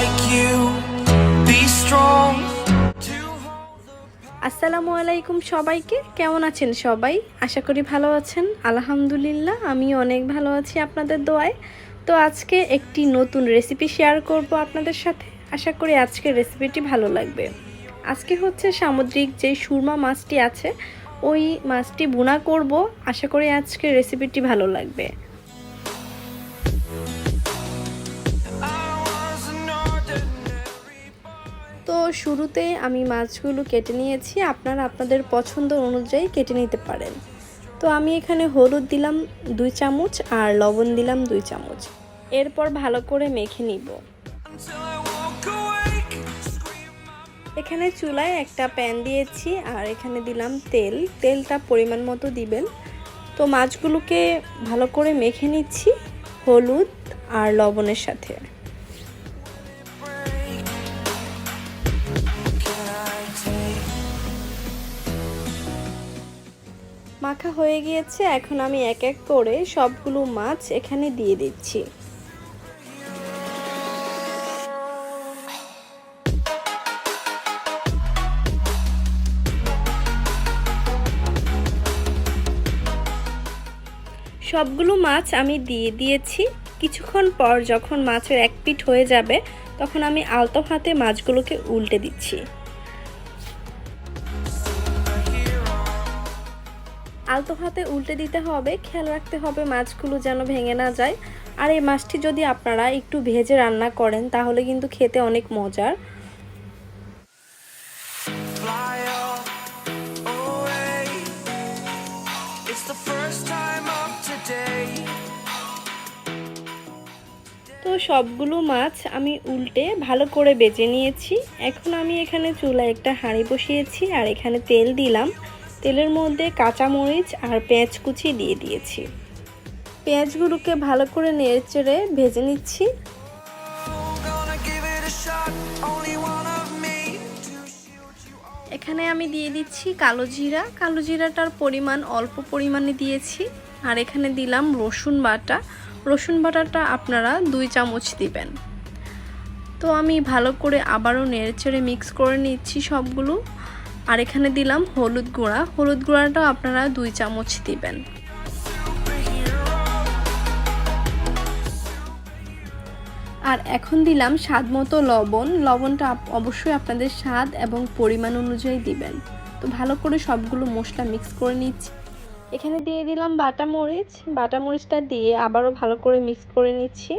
like you. Be strong. আসসালামু আলাইকুম সবাইকে। কেমন আছেন সবাই? আশা করি ভালো আছেন। আলহামদুলিল্লাহ আমি অনেক ভালো আছি আপনাদের দোয়ায়। তো আজকে একটি নতুন রেসিপি শেয়ার করব আপনাদের সাথে। আশা করি আজকের রেসিপিটি ভালো লাগবে। আজকে হচ্ছে সামুদ্রিক যে সুরমা মাছটি আছে, ওই মাছটি ভুনা করব। আশা করি আজকের রেসিপিটি ভালো লাগবে। শুরুতে আমি মাছগুলো কেটে নিয়েছি। আপনারা আপনাদের পছন্দ অনুযায়ী কেটে নিতে পারেন। তো আমি এখানে হলুদ দিলাম দুই চামচ আর লবণ দিলাম দুই চামচ। এরপর ভালো করে মেখে নিব. এখানে চুলায় একটা প্যান দিয়েছি আর এখানে দিলাম তেল। তেলটা পরিমাণ মতো দিবেন। তো মাছগুলোকে ভালো করে মেখে নিচ্ছি হলুদ আর লবণের সাথে। মাখা হয়ে গিয়েছে, এখন আমি এক এক করে সবগুলো মাছ এখানে দিয়ে দিচ্ছি। সবগুলো মাছ আমি দিয়ে দিয়েছি। কিছুক্ষণ পর যখন মাছের এক পিঠ হয়ে যাবে, তখন আমি আলতো হাতে মাছগুলোকে উল্টে দিচ্ছি। আলতো হাতে উল্টে দিতে হবে, খেয়াল রাখতে হবে মাছগুলো যেন ভেঙে না যায়। আর এই মাছটি যদি আপনারা একটু ভেজে রান্না করেন, তাহলে কিন্তু খেতে অনেক মজার. তো সবগুলো মাছ আমি উল্টে ভালো করে বেজে নিয়েছি। এখন আমি এখানে চুলায় একটা হাঁড়ি বসিয়েছি, আর এখানে তেল দিলাম। তেলের মধ্যে কাঁচামরিচ আর পেঁয়াজ কুচি দিয়ে দিয়েছি। পেঁয়াজগুলোকে ভালো করে নেড়ে চেড়ে ভেজে নিচ্ছি. এখানে আমি দিয়ে দিচ্ছি কালো জিরা। কালো জিরাটার পরিমাণ অল্প পরিমাণে দিয়েছি। আর এখানে দিলাম রসুন বাটা। রসুন বাটাটা আপনারা দুই চামচ দিবেন। তো আমি ভালো করে আবারও নেড়েচেড়ে মিক্স করে নিচ্ছি সবগুলো। আর এখানে দিলাম হলুদ গুঁড়া। হলুদ গুঁড়াটাও আপনারা দুই চামচ দিবেন। আর এখন দিলাম স্বাদ মতো লবণ। লবণটা অবশ্যই আপনাদের স্বাদ এবং পরিমাণ অনুযায়ী দিবেন। তো ভালো করে সবগুলো মশলা মিক্স করে নিচ্ছি। এখানে দিয়ে দিলাম বাটা মরিচ। বাটা মরিচটা দিয়ে আবারও ভালো করে মিক্স করে নিচ্ছি।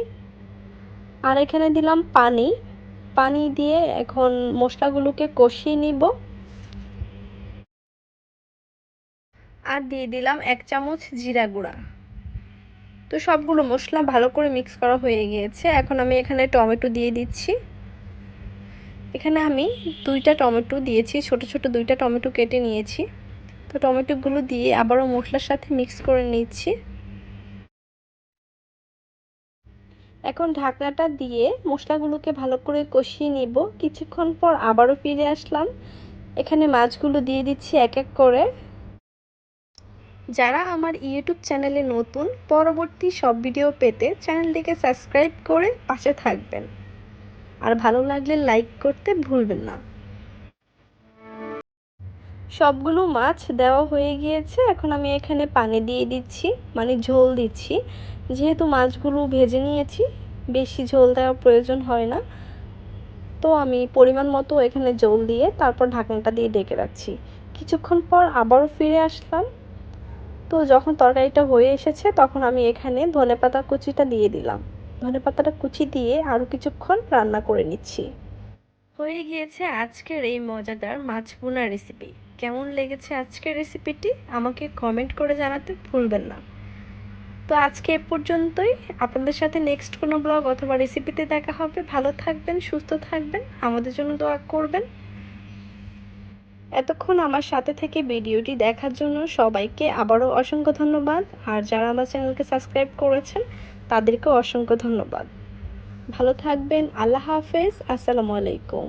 আর এখানে দিলাম পানি। পানি দিয়ে এখন মশলাগুলোকে কষিয়ে নিব। আর দিয়ে দিলাম এক চামচ জিরা গুঁড়া। তো সবগুলো মশলা ভালো করে মিক্স করা হয়ে গিয়েছে। এখন আমি এখানে টমেটো দিয়ে দিচ্ছি। এখানে আমি দুইটা টমেটো দিয়েছি, ছোট ছোট দুইটা টমেটো কেটে নিয়েছি। তো টমেটোগুলো দিয়ে আবারও মশলার সাথে মিক্স করে নিচ্ছি। এখন ঢাকনাটা দিয়ে মশলাগুলোকে ভালো করে কষিয়ে নিব। কিছুক্ষণ পর আবারও ফিরে আসলাম। এখানে মাছগুলো দিয়ে দিচ্ছি এক এক করে। যারা আমার ইউটিউব চ্যানেলে নতুন, পরবর্তী সব ভিডিও পেতে চ্যানেলটিকে সাবস্ক্রাইব করে পাশে থাকবেন। আর ভালো লাগলে লাইক করতে ভুলবেন না। সবগুলো মাছ দেওয়া হয়ে গিয়েছে, এখন আমি এখানে পানি দিয়ে দিচ্ছি মানে ঝোল দিচ্ছি। যেহেতু মাছগুলো ভেজে নিয়েছি, বেশি ঝোল দেওয়ার প্রয়োজন হয় না। তো আমি পরিমাণ মতো এখানে ঝোল দিয়ে তারপর ঢাকনাটা দিয়ে ডেকে রাখছি। কিছুক্ষণ পর আবারও ফিরে আসলাম। তো যখন তরকারিটা হয়ে এসেছে, তখন আমি এখানে ধনেপাতা কুচিটা দিয়ে দিলাম। ধনেপাতাটা কুচি দিয়ে আরও কিছুক্ষণ রান্না করে নিচ্ছি। হয়ে গিয়েছে আজকের এই মজাদার মাছ ভুনা রেসিপি কেমন লেগেছে আজকের রেসিপিটি আমাকে কমেন্ট করে জানাতে ভুলবেন না। তো আজকে এ পর্যন্তই। আপনাদের সাথে নেক্সট কোনো ব্লগ অথবা রেসিপিতে দেখা হবে। ভালো থাকবেন, সুস্থ থাকবেন। আমাদের জন্য দোয়া করবেন। এতক্ষণ আমার সাথে থেকে ভিডিওটি দেখার জন্য সবাইকে আবারও অসংখ্য ধন্যবাদ। আর যারা আমার চ্যানেলকে সাবস্ক্রাইব করেছেন, তাদেরকেও অসংখ্য ধন্যবাদ। ভালো থাকবেন, আল্লাহ হাফেজ, আসসালামু আলাইকুম।